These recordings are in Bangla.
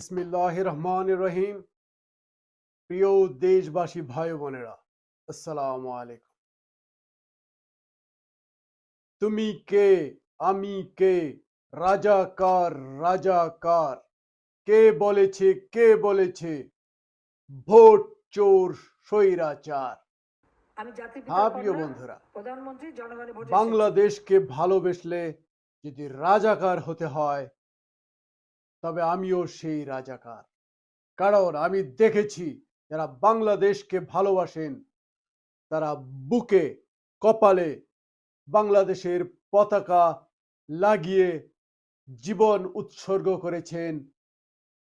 বিসমিল্লাহ রহমান রহিম প্রিয় দেশবাসী ভাই বোনেরা আসসালামু আলাইকুম। তুমি কে? আমি কে? রাজাকার রাজাকার। কে বলেছে কে বলেছে? ভোট চোর স্বৈরাচার। হ্যাঁ প্রিয় বন্ধুরা বাংলাদেশকে ভালোবেসলে যদি রাজাকার হতে হয় তবে আমিও সেই রাজাকার। কারণ আমি দেখেছি যারা বাংলাদেশকে ভালোবাসেন, তারা বুকে, কপালে বাংলাদেশের পতাকা লাগিয়ে জীবন উৎসর্গ করেছেন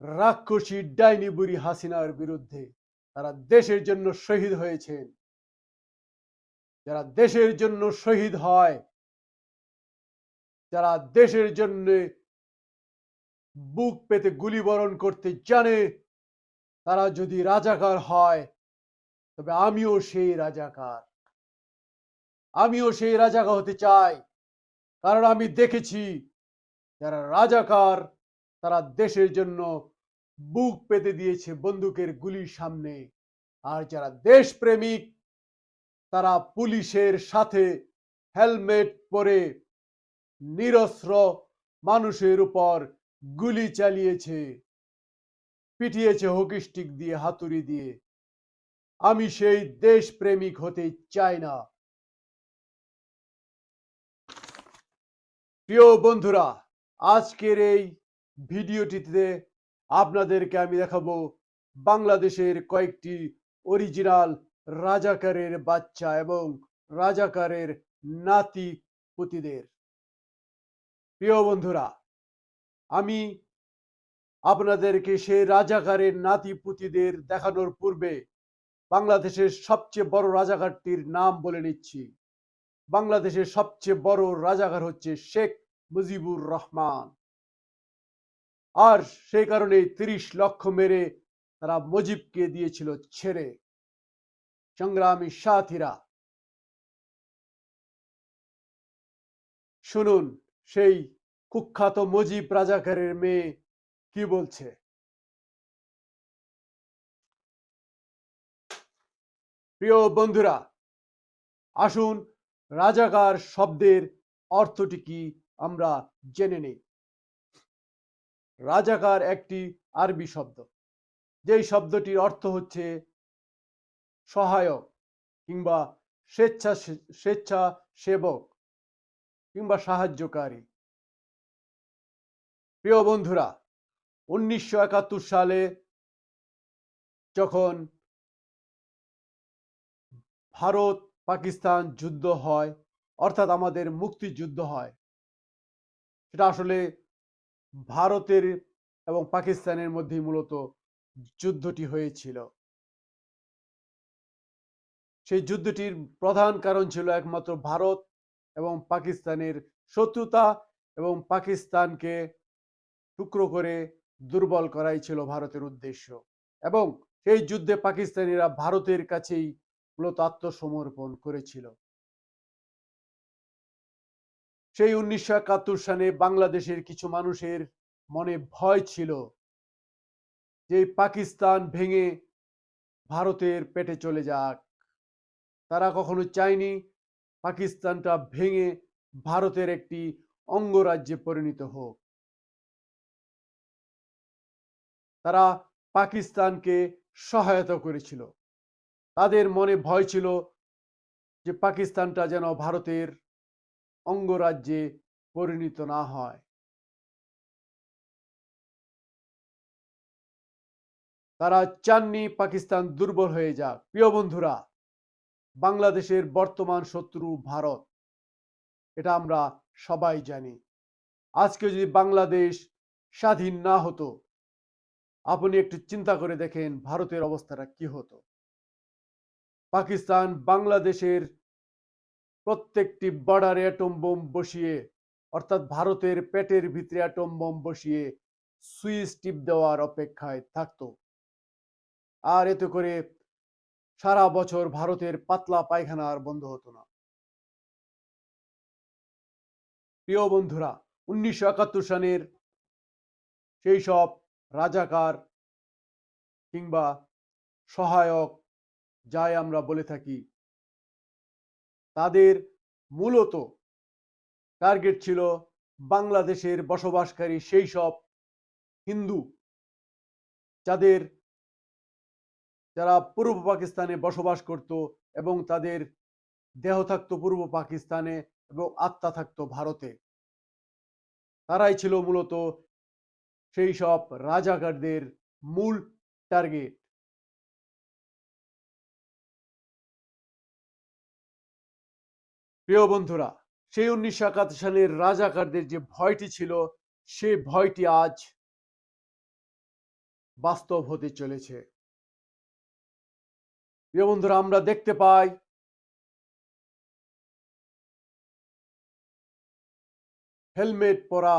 রাক্ষসী ডাইনি বুড়ি হাসিনার বিরুদ্ধে। তারা দেশের জন্য শহীদ হয়েছেন। যারা দেশের জন্য শহীদ হয়, যারা দেশের জন্য বুক পেতে গুলি বরণ করতে জানে, তারা যদি রাজাকার হয়, তবে আমিও সেই রাজাকার। আমিও সেই রাজাকার হতে চাই, কারণ আমি দেখেছি যারা রাজাকার, তারা দেশের জন্য বুক পেতে দিয়েছে বন্দুকের গুলির সামনে। আর যারা দেশপ্রেমিক, তারা পুলিশের সাথে হেলমেট পরে নিরস্ত্র মানুষের উপর গুলি চালিয়েছে, পিটিয়েছে হকি স্টিক দিয়ে, হাতুড়ি দিয়ে। আমি সেই দেশপ্রেমিক হতে চাই না। প্রিয় বন্ধুরা, আজকের এই ভিডিওটিতে আপনাদেরকে আমি দেখাবো বাংলাদেশের কয়েকটি অরিজিনাল রাজাকারের বাচ্চা এবং রাজাকারের নাতি পুতিদের প্রিয় বন্ধুরা আমি আপনাদেরকে সেই রাজাকারের নাতি পুতিদের দেখানোর পূর্বে বাংলাদেশের সবচেয়ে বড় রাজাকারটির নাম বলে নিচ্ছি। বাংলাদেশের সবচেয়ে বড় রাজাকার হচ্ছে শেখ মুজিবুর রহমান। আর সেই কারণে তিরিশ লক্ষ মেরে তারা মুজিবকে দিয়েছিল ছেড়ে। সংগ্রামী সাথীরা, শুনুন, সেই কুখ্যাত মুজিব রাজাকারের মেয়ে কি বলছে? প্রিয় বন্ধুরা, আসুন রাজাকার শব্দের অর্থটি কি আমরা জেনে নেই। রাজাকার একটি আরবি শব্দ। যেই শব্দটির অর্থ হচ্ছে সহায়ক কিংবা স্বেচ্ছা স্বেচ্ছা সেবক কিংবা সাহায্যকারী। প্রিয় বন্ধুরা, উনিশশো একাত্তর সালে যখন ভারত পাকিস্তান যুদ্ধ হয়, অর্থাৎ আমাদের মুক্তিযুদ্ধ হয়, সেটা আসলে ভারতের এবং পাকিস্তানের মধ্যে মূলত যুদ্ধটি হয়েছিল। সেই যুদ্ধটির প্রধান কারণ ছিল একমাত্র ভারত এবং পাকিস্তানের শত্রুতা এবং পাকিস্তানকে টুকরো করে দুর্বল করাই ছিল ভারতের উদ্দেশ্য। এবং সেই যুদ্ধে পাকিস্তানিরা ভারতের কাছেই মূলত আত্মসমর্পণ করেছিল। সেই উনিশশো একাত্তর সালে বাংলাদেশের কিছু মানুষের মনে ভয় ছিল যে, পাকিস্তান ভেঙে ভারতের পেটে চলে যাক। তারা কখনো চায়নি পাকিস্তানটা ভেঙে ভারতের একটি অঙ্গরাজ্যে পরিণত হোক। তারা পাকিস্তানকে সহায়তা করেছিল। তাদের মনে ভয় ছিল যে পাকিস্তানটা যেন ভারতের অঙ্গরাজ্যে পরিণত না হয়। তারা চাননি পাকিস্তান দুর্বল হয়ে যাক। প্রিয় বন্ধুরা, বাংলাদেশের বর্তমান শত্রু ভারত। এটা আমরা সবাই জানি। আজকে যদি বাংলাদেশ স্বাধীন না হতো আপনি একটু চিন্তা করে দেখেন ভারতের অবস্থাটা কি হতো। পাকিস্তান বাংলাদেশের প্রত্যেকটি বর্ডারে অ্যাটম বোম বসিয়ে, অর্থাৎ ভারতের পেটের ভিতরে অ্যাটম বোম বসিয়ে সুইচ টিপ দেওয়ার অপেক্ষায় থাকতো। আর এতে করে সারা বছর ভারতের পাতলা পায়খানা আর বন্ধ হতো না। প্রিয় বন্ধুরা, উনিশশো একাত্তর সালের সেই সব রাজাকার কিংবা সহায়ক, যাই আমরা বলে থাকি, তাদের মূলত টার্গেট ছিল বাংলাদেশের বসবাসকারী সেই সব হিন্দু, যাদের যারা পূর্ব পাকিস্তানে বসবাস করত এবং তাদের দেহ থাকতো পূর্ব পাকিস্তানে এবং আত্মা থাকতো ভারতে। তারাই ছিল মূলত সেই সব রাজাকারদের মূল টার্গেট প্রিয় বন্ধুরা, সেই উনিশশো একাত্তর সালের রাজাকারদের যে ভয়টি ছিল, সে ভয়টি আজ বাস্তব হতে চলেছে। প্রিয় বন্ধুরা, আমরা দেখতে পাই হেলমেট পরা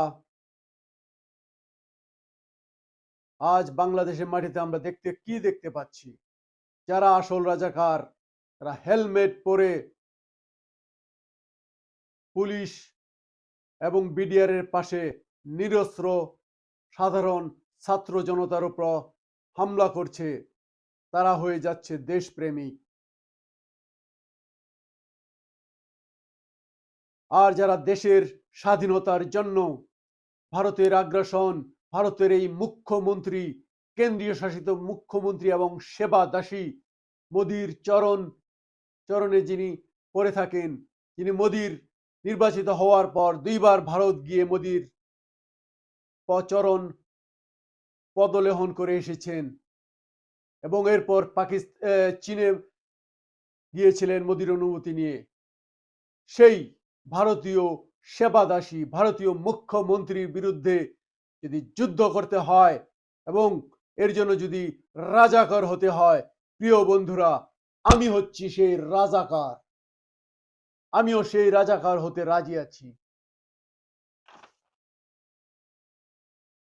আজ বাংলাদেশের মাটিতে আমরা দেখতে কি দেখতে পাচ্ছি? যারা আসল রাজাকার, তারা হেলমেট পরে পুলিশ এবং বিডিআরের পাশে নিরস্ত্র, সাধারণ ছাত্র জনতার উপর হামলা করছে, তারা হয়ে যাচ্ছে দেশপ্রেমিক। আর যারা দেশের স্বাধীনতার জন্য ভারতের আগ্রাসন ভারতের এই মুখ্যমন্ত্রী, কেন্দ্রীয় শাসিত মুখ্যমন্ত্রী এবং সেবা দাসী মোদির চরণ, চরণে যিনি পড়ে থাকেন, যিনি মোদির নির্বাচিত হওয়ার পর দুইবার ভারত গিয়ে মোদির চরণ পদলেহন করে এসেছেন এবং এরপর পাকিস্তান চীনে গিয়েছিলেন মোদির অনুমতি নিয়ে। সেই ভারতীয় সেবাদাসী, ভারতীয় মুখ্যমন্ত্রীর বিরুদ্ধে যদি যুদ্ধ করতে হয় এবং এর জন্য যদি রাজাকার হতে হয়, প্রিয় বন্ধুরা, আমি হচ্ছি সেই রাজাকার। আমিও সেই রাজাকার হতে রাজি আছি।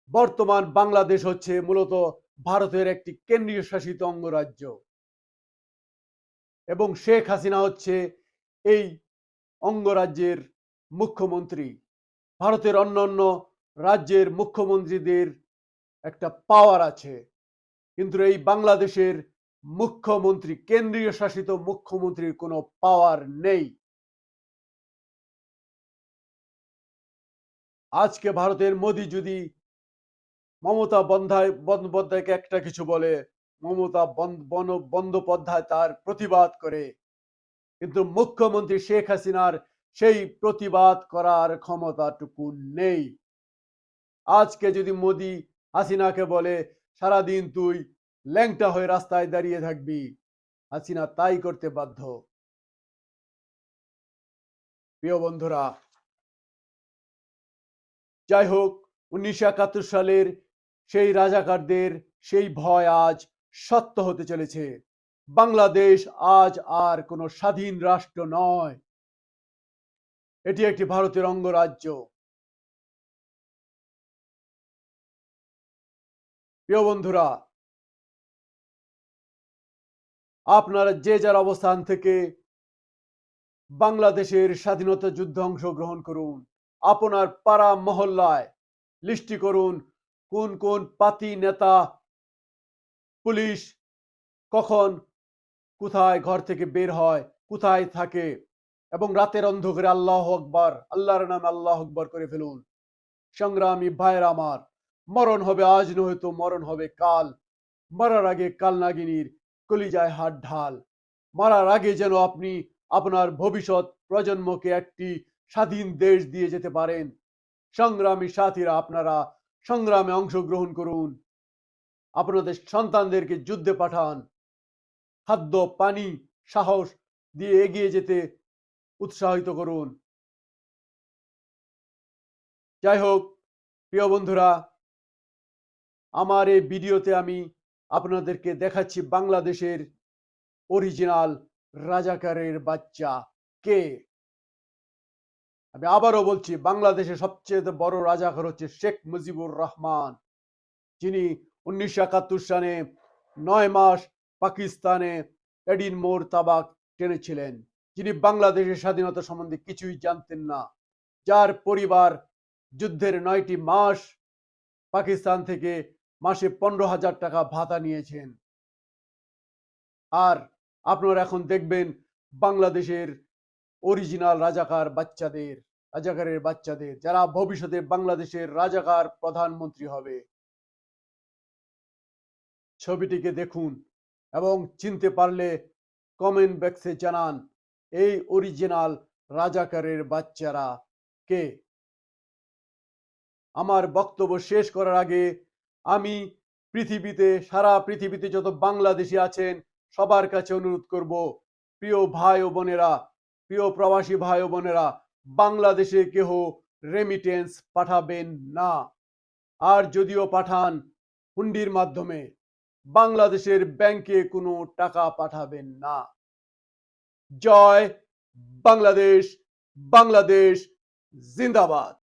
বর্তমান বাংলাদেশ হচ্ছে মূলত ভারতের একটি কেন্দ্রীয় শাসিত অঙ্গরাজ্য এবং শেখ হাসিনা হচ্ছে এই অঙ্গরাজ্যের মুখ্যমন্ত্রী। ভারতের অন্যান্য রাজ্যের মুখ্যমন্ত্রীদের একটা পাওয়ার আছে। কিন্তু এই বাংলাদেশের মুখ্যমন্ত্রী, কেন্দ্রীয় শাসিত মুখ্যমন্ত্রীর কোনো পাওয়ার নেই। আজকে ভারতের মোদি যদি মমতা বন্দ্যায় বন্দ্যোপাধ্যায়কে একটা কিছু বলে, মমতা বন্দ্যোপাধ্যায় তার প্রতিবাদ করে। কিন্তু মুখ্যমন্ত্রী শেখ হাসিনার সেই প্রতিবাদ করার ক্ষমতাটুকু নেই। আজকে যদি মোদি হাসিনাকে বলে, সারাদিন তুই ল্যাংটা হয়ে রাস্তায় দাঁড়িয়ে থাকবি হাসিনা তাই করতে বাধ্য। প্রিয় বন্ধুরা, যাই হোক, উনিশশো একাত্তর সালের সেই রাজাকারদের সেই ভয় আজ সত্য হতে চলেছে। বাংলাদেশ আজ আর কোনো স্বাধীন রাষ্ট্র নয়। এটি একটি ভারতের অঙ্গরাজ্য। প্রিয় বন্ধুরা, আপনারা যে যার অবস্থান থেকে বাংলাদেশের স্বাধীনতা যুদ্ধে অংশগ্রহণ করুন, আপনার পাড়া মহল্লায় লিস্টি করুন কোন কোন পাতি নেতা, পুলিশ কখন কোথায় ঘর থেকে বের হয়, কোথায় থাকে এবং রাতের অন্ধকারে আল্লাহ আকবর, আল্লাহর নামে আল্লাহ আকবর করে ফেলুন। সংগ্রামী ভাইয়ের আমার মরণ হবে আজ নয়তো মরণ হবে কাল। মরার আগে কাল নাগিনীর কলিজায় হাত ঢাল। মারার আগে যেন আপনি আপনার ভবিষ্যৎ প্রজন্মকে একটি স্বাধীন দেশ দিয়ে যেতে পারেন। সংগ্রামী সাথীরা আপনারা সংগ্রামে অংশগ্রহণ করুন। আপনাদের সন্তানদেরকে যুদ্ধে পাঠান। খাদ্য, পানি, সাহস দিয়ে এগিয়ে যেতে উৎসাহিত করুন। যাই হোক, প্রিয় বন্ধুরা আমার এই ভিডিওতে আমি আপনাদেরকে দেখাচ্ছি বাংলাদেশের অরিজিনাল রাজাকারের বাচ্চা কে? আমি আবারও বলছি, বাংলাদেশের সবচেয়ে বড় রাজাকার হচ্ছে শেখ মুজিবুর রহমান। যিনি উনিশশো একাত্তর সালে নয় মাস পাকিস্তানে এডিন মোর তাবাক টেনেছিলেন। যিনি বাংলাদেশের স্বাধীনতা সম্বন্ধে কিছুই জানতেন না। যার পরিবার যুদ্ধের নয়টি মাস পাকিস্তান থেকে মাসে পনেরো হাজার টাকা ভাতা নিয়েছেন। আর আপনারা এখন দেখবেন বাংলাদেশের অরিজিনাল রাজাকার বাচ্চাদের, রাজাকারের বাচ্চাদের, যারা ভবিষ্যতে বাংলাদেশের রাজাকার প্রধানমন্ত্রী হবে। ছবিটিকে দেখুন এবং চিনতে পারলে কমেন্ট বক্সে জানান, এই অরিজিনাল রাজাকারের বাচ্চারা কে? আমার বক্তব্য শেষ করার আগে আমি পৃথিবীতে, সারা পৃথিবীতে যত বাংলাদেশি আছেন, সবার কাছে অনুরোধ করব, প্রিয় ভাই ও বোনেরা, প্রিয় প্রবাসী ভাই ও বোনেরা, বাংলাদেশে কেহ রেমিটেন্স পাঠাবেন না। আর যদিও পাঠান হুন্ডির মাধ্যমে, বাংলাদেশের ব্যাংকে কোনো টাকা পাঠাবেন না। জয় বাংলাদেশ বাংলাদেশ, জিন্দাবাদ।